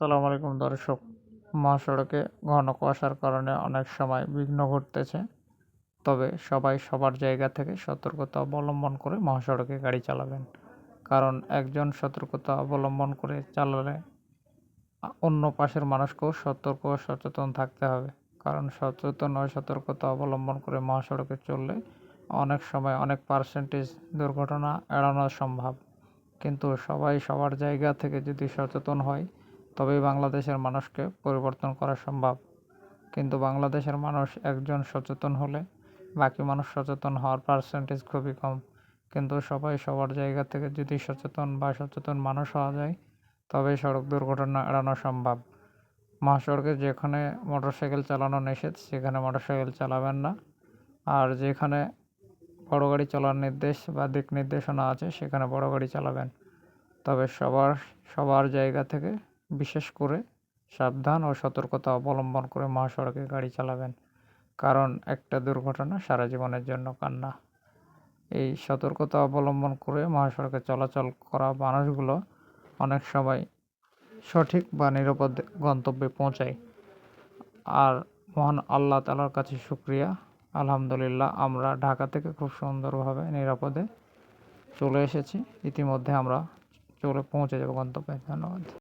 সালামু আলাইকুম দর্শক, মহাসড়কে ঘন কুয়াশার কারণে অনেক সময় বিঘ্ন ঘটতেছে। তবে সবাই সবার জায়গা থেকে সতর্কতা অবলম্বন করে মহাসড়কে গাড়ি চালাবেন। কারণ একজন সতর্কতা অবলম্বন করে চালালে অন্য পাশের মানুষকেও সতর্ক ও সচেতন থাকতে হবে। কারণ সচেতন ও সতর্কতা অবলম্বন করে মহাসড়কে চললে অনেক সময় অনেক পার্সেন্টেজ দুর্ঘটনা এড়ানো সম্ভব। কিন্তু সবাই সবার জায়গা থেকে যদি সচেতন হয় তবেই বাংলাদেশের মানুষকে পরিবর্তন করা সম্ভব। কিন্তু বাংলাদেশের মানুষ একজন সচেতন হলে বাকি মানুষ সচেতন হওয়ার পার্সেন্টেজ খুবই কম। কিন্তু সবাই সবার জায়গা থেকে যদি সচেতন বা সচেতন মানুষ হওয়া যায় তবে সড়ক দুর্ঘটনা এড়ানো সম্ভব। মহাসড়কে যেখানে মোটরসাইকেল চালানো নিষেধ, সেখানে মোটরসাইকেল চালাবেন না। আর যেখানে বড় গাড়ি চালানোর নির্দেশ বা দিক নির্দেশনা আছে, সেখানে বড় গাড়ি চালাবেন। তবে সবার সবার জায়গা থেকে বিশেষ করে সাবধান ও সতর্কতা অবলম্বন করে মহাসড়কে গাড়ি চালাবেন, কারণ একটা দুর্ঘটনা সারা জীবনের জন্য কান্না। এই সতর্কতা অবলম্বন করে মহাসড়কে চলাচল করা মানুষগুলো অনেক সময় সঠিক বা নিরাপদ গন্তব্যে পৌঁছায়। আর মহান আল্লাহ তালার কাছে শুক্রিয়া। আলহামদুলিল্লাহ, আমরা ঢাকা থেকে খুব সুন্দরভাবে নিরাপদে চলে এসেছি। ইতিমধ্যে আমরা চলে পৌঁছে যাব গন্তব্যে। ধন্যবাদ।